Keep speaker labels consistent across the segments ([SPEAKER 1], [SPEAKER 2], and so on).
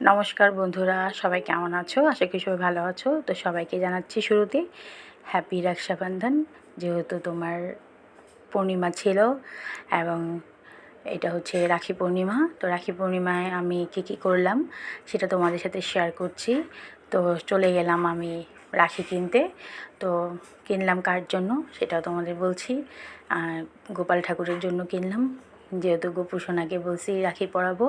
[SPEAKER 1] নমস্কার বন্ধুরা, সবাই কেমন আছো? আশা করি সবাই ভালো আছো। তো সবাইকে জানাচ্ছি শুরুতে হ্যাপি রক্ষাবন্ধন যেহেতু তোমার পূর্ণিমা ছিল এবং এটা হচ্ছে রাখি পূর্ণিমা, তো রাখি পূর্ণিমায় আমি কী কী করলাম সেটা তোমাদের সাথে শেয়ার করছি। তো চলে গেলাম আমি রাখি কিনতে। তো কিনলাম কার জন্য সেটাও তোমাদের বলছি। গোপাল ঠাকুরের জন্য কিনলাম। যেহেতু গোপু সোনাকে বলছি রাখি পরাবো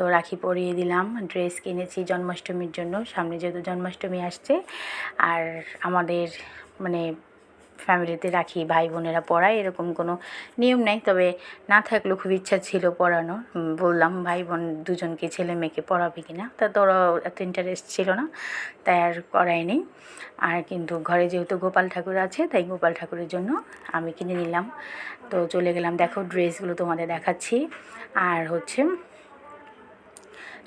[SPEAKER 1] তো রাখি পরিয়ে দিলাম। ড্রেস কিনেছি জন্মাষ্টমীর জন্য। সামনে যেহেতু জন্মাষ্টমী আসছে, আর আমাদের মানে ফ্যামিলিতে রাখি ভাই বোনেরা পড়ায়, এরকম কোনো নিয়ম নেই। তবে না থাকলেও খুব ইচ্ছা ছিল পড়ানো। বললাম, ভাই বোন দুজনকে ছেলে মেয়েকে পড়াবে কি না তা তোরা এত ইন্টারেস্ট ছিল না, তাই আর করায়নি আর কিন্তু ঘরে যেহেতু গোপাল ঠাকুর আছে, তাই গোপাল ঠাকুরের জন্য আমি কিনে নিলাম। তো চলে গেলাম। দেখো, ড্রেসগুলো তোমাদের দেখাচ্ছি। আর হচ্ছে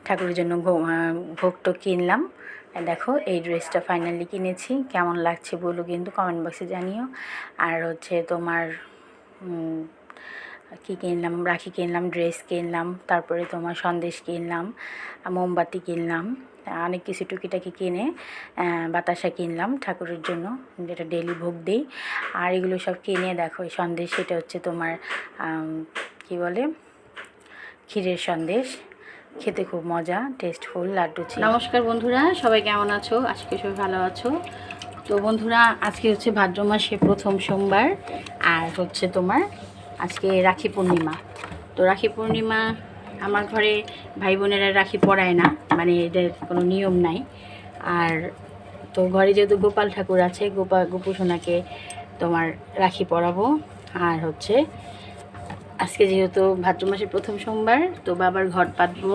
[SPEAKER 1] ঠাকুরের জন্য ভোগটো কিনলাম। দেখো, এই ড্রেসটা ফাইনালি কিনেছি। কেমন লাগছে বলো কিন্তু কমেন্ট বক্সে জানিও। আর হচ্ছে তোমার কী কিনলাম? রাখি কিনলাম, ড্রেস কিনলাম, তারপরে তোমার সন্দেশ কিনলাম, মোমবাতি কিনলাম, অনেক কিছু টুকিটাকি কিনে বাতাসা কিনলাম ঠাকুরের জন্য, যেটা ডেলি ভোগ দিই। আর এগুলো সব কিনে দেখো, এই সন্দেশ সেটা হচ্ছে তোমার কি বলে? ক্ষীরের সন্দেশ। খেতে খুব মজা টেস্টফুল লাড্ডু ছিল নমস্কার বন্ধুরা, সবাই কেমন আছো? আজকে সবাই ভালো আছো? তো বন্ধুরা, আজকে হচ্ছে ভাদ্র মাসে প্রথম সোমবার, আর হচ্ছে তোমার আজকে রাখি পূর্ণিমা। তো রাখি পূর্ণিমা আমার ঘরে ভাই বোনেরা রাখি পড়ায় না মানে এদের কোনো নিয়ম নাই। আর তো ঘরে যেহেতু গোপাল ঠাকুর আছে গোপাল গোপুসোনাকে তোমার রাখি পরাবো। আর হচ্ছে আজকে যেহেতু ভাদ্র মাসের প্রথম সোমবার, তো বাবার ঘট পাতবো,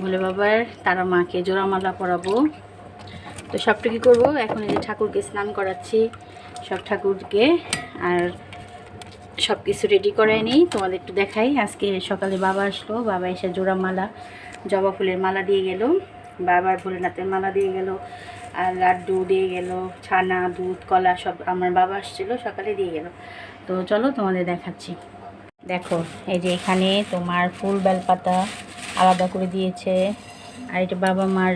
[SPEAKER 1] ভোলে বাবার, তারা মাকে জোড়ামালা পরাবো। তো সবটুকু করব? এখন এই যে ঠাকুরকে স্নান করাচ্ছি, সব ঠাকুরকে, আর সব কিছু রেডি করাই নিই। তোমাদের একটু দেখাই, আজকে সকালে বাবা আসলো, বাবা এসে জোড়া মালা জবা ফুলের মালা দিয়ে গেল, বাবার ভোলেনাথের মালা দিয়ে গেল, আর লাড্ডু দিয়ে গেল, ছানা, দুধ, কলা সব আমার বাবা আসছিল, সকালে দিয়ে গেল। তো চলো তোমাদের দেখাচ্ছি। দেখো, এই যে এখানে তোমার ফুল বেলপাতা আলাদা করে দিয়েছে। আর এটা বাবা মার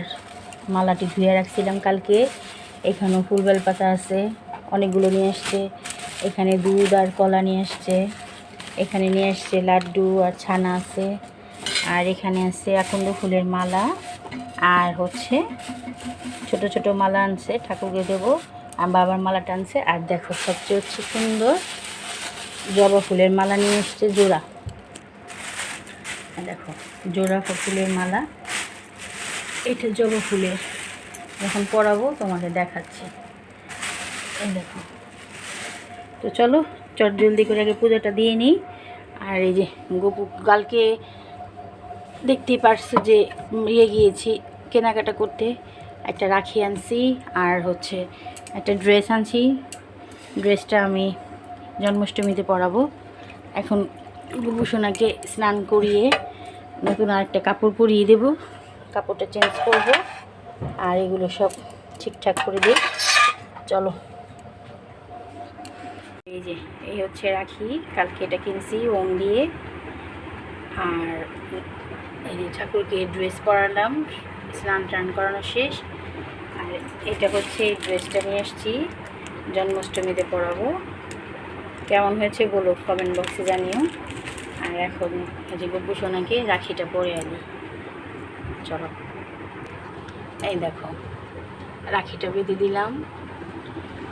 [SPEAKER 1] মালাটি ধুয়ে রাখছিলাম কালকে। এখানেও ফুল বেলপাতা আছে, অনেকগুলো নিয়ে আসছে। এখানে দুধ আর কলা নিয়ে আসছে। এখানে নিয়ে আসছে লাড্ডু আর ছানা আছে। আর এখানে আছে আকন্দ ফুলের মালা। আর হচ্ছে ছোট ছোট মালা আনছে, ঠাকুরকে দেবো। আর বাবার মালাটা আনছে। আর দেখো, সবচেয়ে হচ্ছে সুন্দর জবা ফুলের মালা নিয়ে এসছে জোড়া। দেখো, জোড়া ফুলের মালা। এটা জবা ফুলের। যখন পরাবো তোমাকে দেখাচ্ছি। দেখো। তো চলো, চট জলদি করে আগে পুজোটা দিয়ে নিই। আর এই যে গোপু কালকে দেখতেই পারছ যে ইয়ে গিয়েছি, কেনাকাটা করতে। একটা রাখি আনছি, আর হচ্ছে একটা ড্রেস আনছি। ড্রেসটা আমি জন্মাষ্টমীতে পরাবো এখন গুবুসোনাকে স্নান করিয়ে নতুন আরেকটা কাপড় পরিয়ে দেব। কাপড়টা চেঞ্জ করব আর এগুলো সব ঠিকঠাক করে দিই চলো। এই যে, এই হচ্ছে রাখি। কালকে এটা কিনছি, ওম দিয়ে। আর এই যে ঠাকুরকে ড্রেস পরালাম, স্নান টান করানো শেষ। আর এটা হচ্ছে এই ড্রেসটা নিয়ে আসছি, জন্মাষ্টমীতে পরাবো। কেমন হয়েছে বলো কমেন্ট বক্সে জানিও। আর এখন যে গব্বু সোনাকে রাখিটা পরে আনি। চলো। এই দেখো, রাখিটা বেঁধে দিলাম।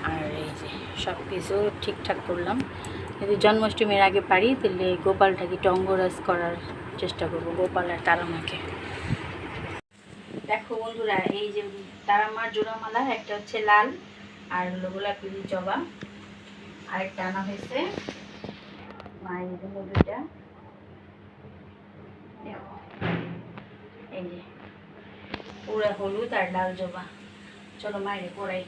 [SPEAKER 1] আর এই যে সব কিছু ঠিকঠাক করলাম। যদি জন্মাষ্টমীর আগে পারি, তাহলে গোপালটাকে টঙ্গরাজ করার চেষ্টা করব, গোপাল আর তারামাকে। দেখো বন্ধুরা, এই যে তারামার জোড়ামালা, একটা হচ্ছে লাল আর হলো গোলাপি জবা। আরেকটা আনা হয়েছে। মায়ের জন্য দুইটা এই যে, পুরা হলুদ আর ডাল জবা। চলো মায়ের পড়াই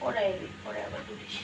[SPEAKER 1] পরে পরে আবার দুটিস